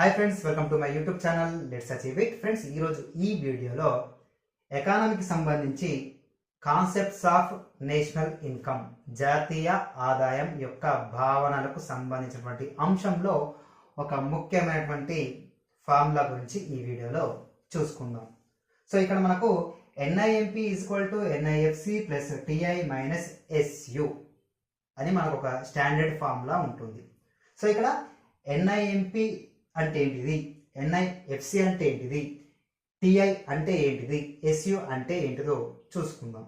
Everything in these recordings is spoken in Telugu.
Hi friends welcome to my YouTube channel let's achieve it friends ఈరోజు ఈ వీడియోలో ఎకానమీకి సంబంధించి కాన్సెప్ట్స్ ఆఫ్ నేషనల్ ఇన్కమ్ జాతీయ ఆదాయం యొక్క భావనలకు సంబంధించినటువంటి అంశంలో ఒక ముఖ్యమైనటువంటి ఫార్ములా గురించి ఈ వీడియోలో చూసుకుందాం. సో ఇక్కడ మనకు NIMP equal to NIFC plus TI minus SU అని మనకు ఒక స్టాండర్డ్ ఫార్ములా ఉంటుంది. సో ఇక్కడ ఎన్ఐఎంపి అంటే ఏంటిది ఎన్ఐఎఫ్సి అంటే ఏంటిది టిఐ అంటే ఏంటిది? ఎస్యు అంటే ఏంటిదో చూసుకుందాం.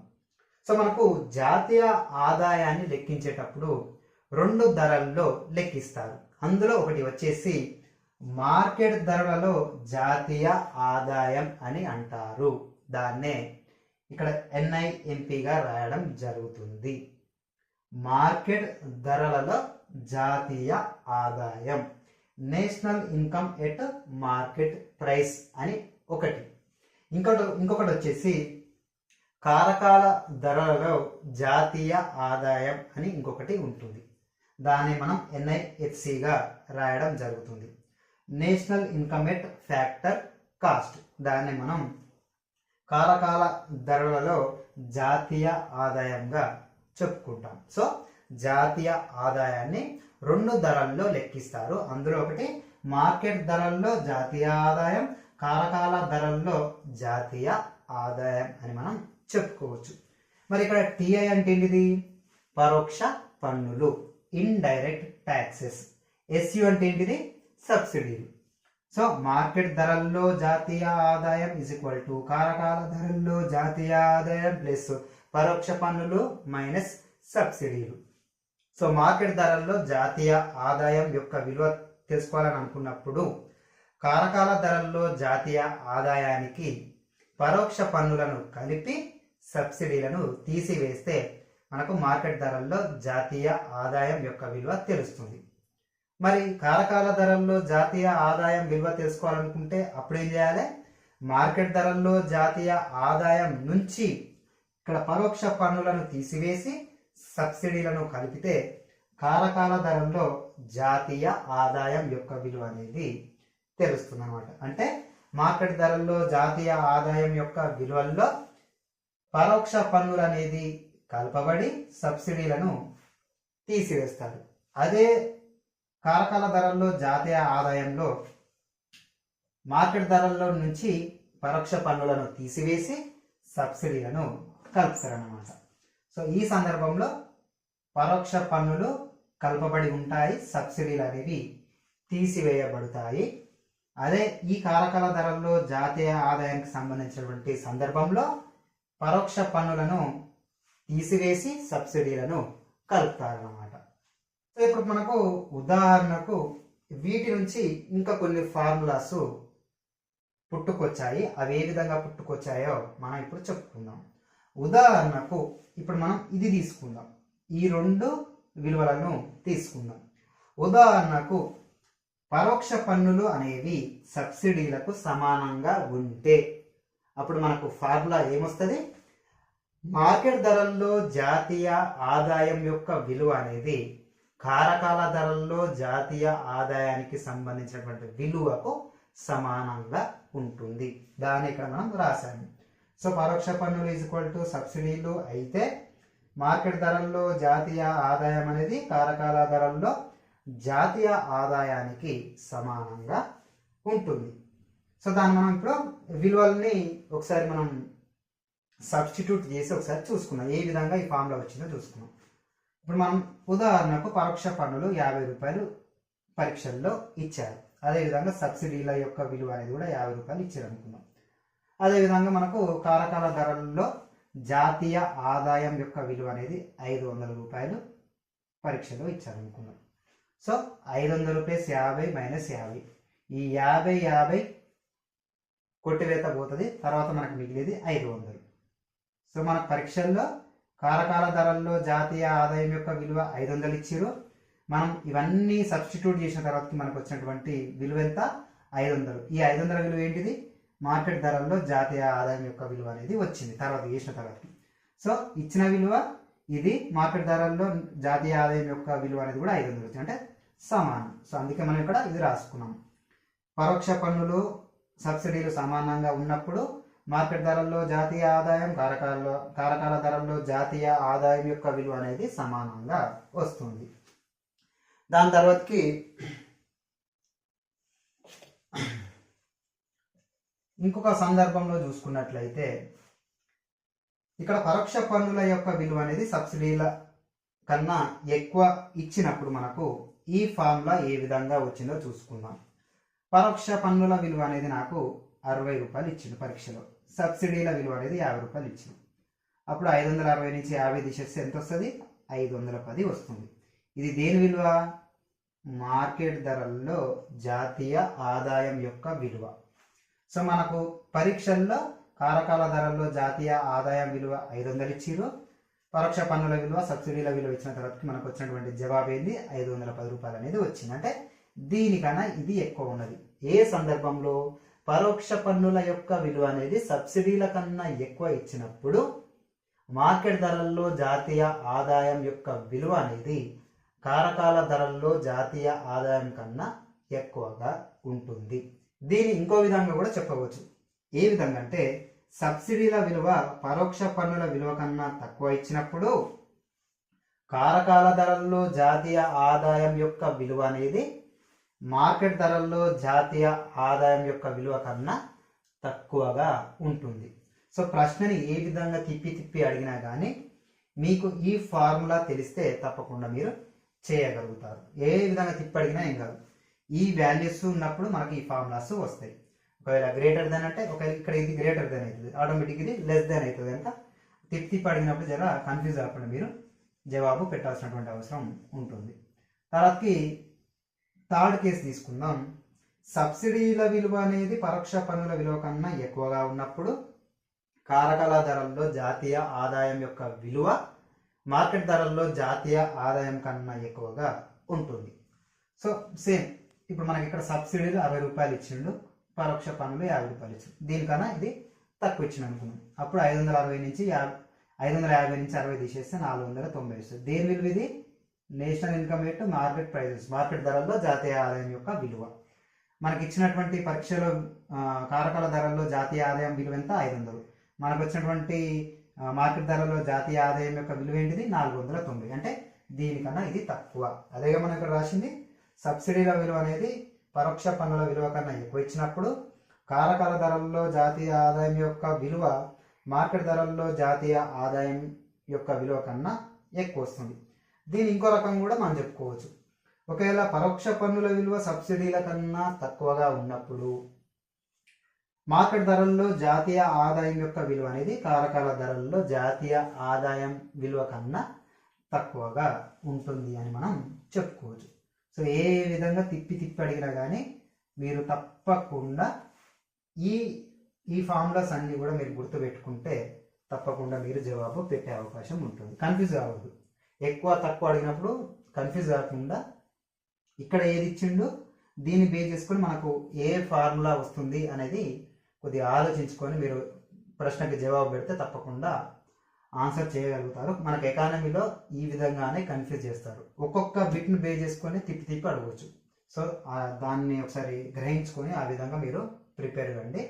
సో మనకు జాతీయ ఆదాయాన్ని లెక్కించేటప్పుడు రెండు ధరల్లో లెక్కిస్తారు. అందులో ఒకటి వచ్చేసి మార్కెట్ ధరలలో జాతీయ ఆదాయం అని అంటారు. దాన్నే ఇక్కడ ఎన్ఐఎంపిగా రాయడం జరుగుతుంది. మార్కెట్ ధరలలో జాతీయ ఆదాయం. National income at market price అని ఒకటి. ఇంకొకటి ఇంకొకటి వచ్చేసి కారకాల ధరలలో జాతీయ ఆదాయం అని ఇంకొకటి ఉంటుంది. దాన్ని మనం ఎన్ఐఎఫ్సిగా రాయడం జరుగుతుంది. National income at factor cost. దాన్ని మనం కారకాల ధరలలో జాతీయ ఆదాయంగా చెప్పుకుంటాం. సో జాతీయ ఆదాయాన్ని రెండు ధరల్లో లెక్కిస్తారు. అందులో ఒకటి మార్కెట్ ధరల్లో జాతీయ ఆదాయం కారకాల ధరల్లో జాతీయ ఆదాయం అని మనం చెప్పుకోవచ్చు. మరి ఇక్కడ టీఐ అంటే ఏంటిది? పరోక్ష పన్నులు ఇండైరెక్ట్ ట్యాక్సెస్ ఎస్యు అంటే ఏంటిది? సబ్సిడీలు సో మార్కెట్ ధరల్లో జాతీయ ఆదాయం ఇజ్ ఈక్వల్ టు కారకాల ధరల్లో జాతీయ ఆదాయం ప్లస్ పరోక్ష పన్నులు మైనస్ సబ్సిడీలు. సో మార్కెట్ ధరల్లో జాతీయ ఆదాయం యొక్క విలువ తెలుసుకోవాలని అనుకున్నప్పుడు కారకాల ధరల్లో జాతీయ ఆదాయానికి పరోక్ష పన్నులను కలిపి సబ్సిడీలను తీసివేస్తే మనకు మార్కెట్ ధరల్లో జాతీయ ఆదాయం యొక్క విలువ తెలుస్తుంది. మరి కారకాల ధరల్లో జాతీయ ఆదాయం విలువ తెలుసుకోవాలనుకుంటే అప్పుడు ఏం చేయాలి? మార్కెట్ ధరల్లో జాతీయ ఆదాయం నుంచి ఇక్కడ పరోక్ష పన్నులను తీసివేసి సబ్సిడీలను కలిపితే కారకాల ధరల్లో జాతీయ ఆదాయం యొక్క విలువ అనేది తెలుస్తుంది అనమాట అంటే మార్కెట్ ధరల్లో జాతీయ ఆదాయం యొక్క విలువల్లో పరోక్ష పన్నులు అనేది కలపబడి సబ్సిడీలను తీసివేస్తారు. అదే కారకాల ధరల్లో జాతీయ ఆదాయంలో మార్కెట్ ధరల్లో నుంచి పరోక్ష పన్నులను తీసివేసి సబ్సిడీలను కలుపుతారన్నమాట. సో ఈ సందర్భంలో పరోక్ష పన్నులు కలపబడి ఉంటాయి సబ్సిడీలు అనేవి తీసివేయబడతాయి. అదే ఈ కారకాల ధరల్లో జాతీయ ఆదాయానికి సంబంధించినటువంటి సందర్భంలో పరోక్ష పన్నులను తీసివేసి సబ్సిడీలను కలుపుతారన్నమాట. సో ఇప్పుడు మనకు ఉదాహరణకు వీటి నుంచి ఇంకా కొన్ని ఫార్ములాస్ పుట్టుకొచ్చాయి. అవి ఏ విధంగా పుట్టుకొచ్చాయో మనం ఇప్పుడు చెప్పుకుందాం. ఉదాహరణకు ఇప్పుడు మనం ఇది తీసుకుందాం. ఈ రెండు విలువలను తీసుకుందాం. ఉదాహరణకు పరోక్ష పన్నులు అనేవి సబ్సిడీలకు సమానంగా ఉంటే అప్పుడు మనకు ఫార్ములా ఏమొస్తుంది? మార్కెట్ ధరల్లో జాతీయ ఆదాయం యొక్క విలువ అనేది కారకాల ధరల్లో జాతీయ ఆదాయానికి సంబంధించినటువంటి విలువకు సమానంగా ఉంటుంది. దాన్ని ఇక్కడ మనం రాశాము. సో పరోక్ష పన్నులు ఈజ్ ఈక్వల్ టు సబ్సిడీలు అయితే మార్కెట్ ధరల్లో జాతీయ ఆదాయం అనేది కారకాల ధరల్లో జాతీయ ఆదాయానికి సమానంగా ఉంటుంది. సో దాన్ని మనం ఇప్పుడు విలువల్ని ఒకసారి మనం సబ్స్టిట్యూట్ చేసి ఒకసారి చూసుకున్నాం ఏ విధంగా ఈ ఫామ్లో వచ్చిందో చూసుకున్నాం ఇప్పుడు మనం ఉదాహరణకు పరోక్ష పన్నులు యాభై రూపాయలు పరీక్షల్లో ఇచ్చారు. అదేవిధంగా సబ్సిడీల యొక్క విలువ అనేది కూడా యాభై రూపాయలు ఇచ్చారు అనుకుందాం. అదేవిధంగా మనకు కారకాల ధరల్లో జాతీయ ఆదాయం యొక్క విలువ అనేది ఐదు వందల రూపాయలు పరీక్షలో ఇచ్చారనుకున్నాం. సో ఐదు వందల రూపాయస్ యాభై మైనస్ యాభై. ఈ యాభై యాభై కొట్టివేత పోతుంది తర్వాత మనకు మిగిలేది ఐదు వందలు. సో మన పరీక్షల్లో కారకాల ధరల్లో జాతీయ ఆదాయం యొక్క విలువ ఐదు వందలు ఇచ్చారు మనం ఇవన్నీ సబ్స్టిట్యూట్ చేసిన తర్వాత మనకు వచ్చినటువంటి విలువ ఎంత? ఐదు వందలు. ఈ ఐదు వందల విలువ ఏంటిది? మార్కెట్ ధరల్లో జాతీయ ఆదాయం యొక్క విలువ అనేది వచ్చింది తర్వాత చేసిన తర్వాత సో ఇచ్చిన విలువ ఇది మార్కెట్ ధరల్లో జాతీయ ఆదాయం యొక్క విలువ అనేది కూడా ఐదు వందలు వచ్చింది. అంటే సమానం. సో అందుకే మనం ఇక్కడ ఇది రాసుకున్నాం. పరోక్ష పన్నులు సబ్సిడీలు సమానంగా ఉన్నప్పుడు మార్కెట్ ధరల్లో జాతీయ ఆదాయం కారకాలలో కారకాల ధరల్లో జాతీయ ఆదాయం యొక్క విలువ అనేది సమానంగా వస్తుంది. దాని తర్వాతకి ఇంకొక సందర్భంలో చూసుకున్నట్లయితే ఇక్కడ పరోక్ష పన్నుల యొక్క విలువ అనేది సబ్సిడీల కన్నా ఎక్కువ ఇచ్చినప్పుడు మనకు ఈ ఫార్ములా ఏ విధంగా వచ్చిందో చూసుకుందాం. పరోక్ష పన్నుల విలువ అనేది నాకు అరవై రూపాయలు ఇచ్చింది పరీక్షలో. సబ్సిడీల విలువ అనేది యాభై రూపాయలు ఇచ్చింది అప్పుడు ఐదు వందల అరవై నుంచి యాభై తీసేస్తే ఎంత వస్తుంది ఐదు వందల పది వస్తుంది. ఇది దేని విలువ? మార్కెట్ ధరల్లో జాతీయ ఆదాయం యొక్క విలువ. సో మనకు పరీక్షల్లో కారకాల ధరల్లో జాతీయ ఆదాయం విలువ ఐదు వందలు ఇచ్చిర్రు. పరోక్ష పన్నుల విలువ సబ్సిడీల విలువ ఇచ్చిన తర్వాత మనకు వచ్చినటువంటి జవాబు ఏంది? ఐదు వందల పది రూపాయలు అనేది వచ్చింది. అంటే దీనికన్నా ఇది ఎక్కువ ఉన్నది. ఏ సందర్భంలో పరోక్ష పన్నుల యొక్క విలువ అనేది సబ్సిడీల కన్నా ఎక్కువ ఇచ్చినప్పుడు మార్కెట్ ధరల్లో జాతీయ ఆదాయం యొక్క విలువ అనేది కారకాల ధరల్లో జాతీయ ఆదాయం కన్నా ఎక్కువగా ఉంటుంది. దీని ఇంకో విధంగా కూడా చెప్పవచ్చు. ఏ విధంగా అంటే సబ్సిడీల విలువ పరోక్ష పన్నుల విలువ కన్నా తక్కువ ఇచ్చినప్పుడు కారకాల ధరల్లో జాతీయ ఆదాయం యొక్క విలువ అనేది మార్కెట్ ధరల్లో జాతీయ ఆదాయం యొక్క విలువ కన్నా తక్కువగా ఉంటుంది. సో ప్రశ్నని ఏ విధంగా తిప్పి తిప్పి అడిగినా కానీ మీకు ఈ ఫార్ములా తెలిస్తే తప్పకుండా మీరు చేయగలుగుతారు. ఏ విధంగా తిప్పి అడిగినా ఏం కాదు. ఈ వాల్యూస్ ఉన్నప్పుడు మనకి ఈ ఫార్ములాస్ వస్తాయి. ఒకవేళ గ్రేటర్ దెన్ అంటే ఒకవేళ ఇక్కడ ఇది గ్రేటర్ దెన్ అవుతుంది. ఆటోమేటిక్ ఇది లెస్ దెన్ అవుతుంది కనుక తిప్పి తిప్పి అడిగినప్పుడు జర కన్ఫ్యూజ్ అవ్వకుండా మీరు. జవాబు పెట్టాల్సినటువంటి అవసరం ఉంటుంది. తర్వాతకి థర్డ్ కేసు తీసుకుందాం. సబ్సిడీల విలువ అనేది పరోక్ష పన్నుల విలువ కన్నా ఎక్కువగా ఉన్నప్పుడు కారకాల ధరల్లో జాతీయ ఆదాయం యొక్క విలువ మార్కెట్ ధరల్లో జాతీయ ఆదాయం కన్నా ఎక్కువగా ఉంటుంది. సో సేమ్ ఇప్పుడు మనకి ఇక్కడ సబ్సిడీలు అరవై రూపాయలు ఇచ్చిండు పరోక్ష పన్నులు యాభై రూపాయలు ఇచ్చిండు. దీనికన్నా ఇది తక్కువ ఇచ్చిండు అనుకున్నాం అప్పుడు ఐదు వందల అరవై నుంచి యాభై ఐదు వందల యాభై నుంచి అరవై తీసేస్తే నాలుగు వందల తొంభై వస్తుంది. దేని విలువ ఇది? National income rate market prices market ధరల్లో జాతీయ ఆదాయం యొక్క విలువ. మనకి ఇచ్చినటువంటి పరీక్షలో కారకాల ధరల్లో జాతీయ ఆదాయం విలువ ఎంత? ఐదు వందలు మనకు వచ్చినటువంటి మార్కెట్ ధరలో జాతీయ ఆదాయం యొక్క విలువ ఏంటిది? నాలుగు వందల తొంభై. అంటే దీనికన్నా ఇది తక్కువ. అదేగా మనం ఇక్కడ రాసింది? సబ్సిడీల విలువ అనేది పరోక్ష పన్నుల విలువ కన్నా ఎక్కువ ఇచ్చినప్పుడు కారకాల ధరల్లో జాతీయ ఆదాయం యొక్క విలువ మార్కెట్ ధరల్లో జాతీయ ఆదాయం యొక్క విలువ కన్నా ఎక్కువ వస్తుంది. దీని ఇంకో రకం కూడా మనం చెప్పుకోవచ్చు. ఒకవేళ పరోక్ష పన్నుల విలువ సబ్సిడీల కన్నా తక్కువగా ఉన్నప్పుడు మార్కెట్ ధరల్లో జాతీయ ఆదాయం యొక్క విలువ అనేది కారకాల ధరల్లో జాతీయ ఆదాయం విలువ కన్నా తక్కువగా ఉంటుంది అని మనం చెప్పుకోవచ్చు. సో ఏ విధంగా తిప్పి తిప్పి అడిగినా కానీ మీరు తప్పకుండా ఈ ఈ ఫార్ములాస్ అన్నీ కూడా మీరు గుర్తుపెట్టుకుంటే తప్పకుండా మీరు జవాబు పెట్టే అవకాశం ఉంటుంది. కన్ఫ్యూజ్ కావద్దు. ఎక్కువ తక్కువ అడిగినప్పుడు కన్ఫ్యూజ్ కాకుండా ఇక్కడ ఏది ఇచ్చిండు దీన్ని బేస్ చేసుకొని మనకు ఏ ఫార్ములా వస్తుంది అనేది కొద్దిగా ఆలోచించుకొని మీరు ప్రశ్నకి జవాబు పెడితే తప్పకుండా ఆన్సర్ చేయగలుగుతారు. మనకు ఎకానమీలో ఈ విధంగానే కన్ఫ్యూజ్ చేస్తారు. ఒక్కొక్క బిట్ని బే చేసుకొని తిప్పి తిప్పి అడగవచ్చు. సో దాన్ని ఒకసారి గ్రహించుకొని ఆ విధంగా మీరు ప్రిపేర్ కండి.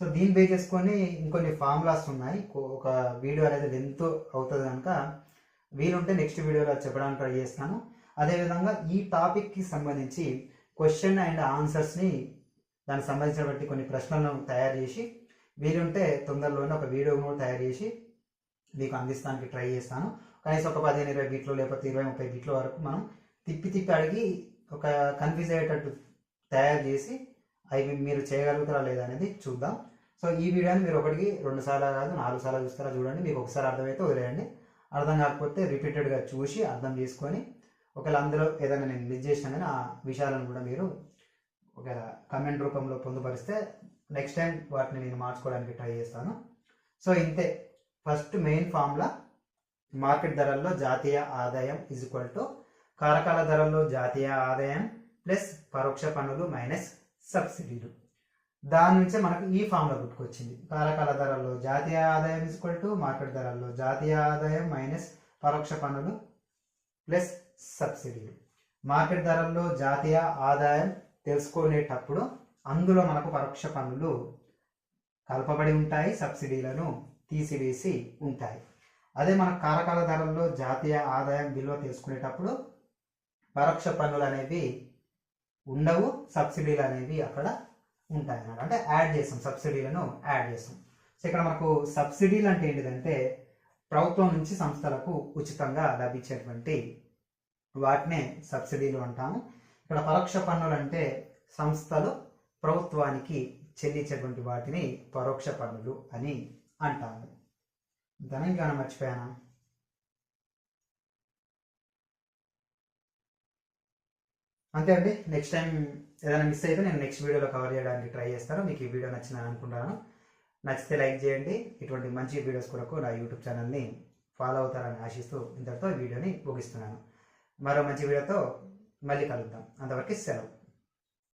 సో దీన్ని బే చేసుకొని ఇంకొన్ని ఫార్ములాస్ ఉన్నాయి. ఒక వీడియో అనేది లెంత్ అవుతుంది కనుక వీలుంటే నెక్స్ట్ వీడియోలో చెప్పడానికి ట్రై చేస్తాను. అదేవిధంగా ఈ టాపిక్కి సంబంధించి క్వశ్చన్ అండ్ ఆన్సర్స్ని దానికి సంబంధించినటువంటి కొన్ని ప్రశ్నలను తయారు చేసి వీలుంటే తొందరలోనే ఒక వీడియో కూడా తయారు చేసి మీకు అందిస్తానికి ట్రై చేస్తాను. కనీసం ఒక పదిహేను ఇరవై బిట్లు లేకపోతే ఇరవై ముప్పై బిట్ల వరకు మనం తిప్పి తిప్పి అడిగి ఒక కన్ఫ్యూజ్ అయ్యేటట్టు తయారు చేసి అవి మీరు చేయగలుగుతారా లేదా అనేది చూద్దాం. సో ఈ వీడియోని మీరు ఒకటికి రెండు సార్లు కాదు నాలుగు సార్లు చూస్తారా చూడండి. మీకు ఒకసారి అర్థమైతే వదిలేయండి. అర్థం కాకపోతే రిపీటెడ్గా చూసి అర్థం చేసుకొని ఒకవేళ అందులో ఏదైనా నేను మిస్ చేసినా కానీ ఆ విషయాలను కూడా మీరు ఒకవేళ కమెంట్ రూపంలో పొందుపరిస్తే నెక్స్ట్ టైం వాటిని నేను మార్చుకోవడానికి ట్రై చేస్తాను. సో ఇంతే. ఫస్ట్ మెయిన్ ఫార్ములా మార్కెట్ ధరల్లో జాతీయ ఆదాయం ఈజ్ ఈక్వల్ టు కారకాల ధరల్లో జాతీయ ఆదాయం ప్లస్ పరోక్ష పన్నులు మైనస్ సబ్సిడీలు దాని నుంచే మనకు ఈ ఫార్ములా గుర్తుకొచ్చింది. కారకాల ధరల్లో జాతీయ ఆదాయం ఇజ్ ఈక్వల్ టు మార్కెట్ ధరల్లో జాతీయ ఆదాయం మైనస్ పరోక్ష పన్నులు ప్లస్ సబ్సిడీలు మార్కెట్ ధరల్లో జాతీయ ఆదాయం తెలుసుకునేటప్పుడు అందులో మనకు పరోక్ష పన్నులు కలపబడి ఉంటాయి సబ్సిడీలను తీసివేసి ఉంటాయి. అదే మన కారకాల ధరల్లో జాతీయ ఆదాయం విలువ తెలుసుకునేటప్పుడు పరోక్ష పన్నులు అనేవి ఉండవు సబ్సిడీలు అనేవి అక్కడ ఉంటాయి అన్నమాట అంటే యాడ్ చేస్తాం సబ్సిడీలను యాడ్ చేస్తాం. సో ఇక్కడ మనకు సబ్సిడీలు అంటే ఏంటిదంటే ప్రభుత్వం నుంచి సంస్థలకు ఉచితంగా లభించేటువంటి వాటినే సబ్సిడీలు అంటాము. ఇక్కడ పరోక్ష పన్నులు అంటే సంస్థలు ప్రభుత్వానికి చెల్లించేటువంటి వాటిని పరోక్ష పన్నులు అని అంటాము తెలంగాణ మర్చిపోయానా? అంతే అండి. నెక్స్ట్ టైం ఏదైనా మిస్ అయితే నేను నెక్స్ట్ వీడియోలో కవర్ చేయడానికి ట్రై చేస్తాను. మీకు ఈ వీడియో నచ్చిందని అనుకుంటాను నచ్చితే లైక్ చేయండి. ఇటువంటి మంచి వీడియోస్ కొరకు నా యూట్యూబ్ ఛానల్ని ఫాలో అవుతారని ఆశిస్తూ ఇంతటితో ఈ వీడియోని ముగిస్తున్నాను. మరో మంచి వీడియోతో మళ్ళీ కలుద్దాం. అంతవరకు సెలవు.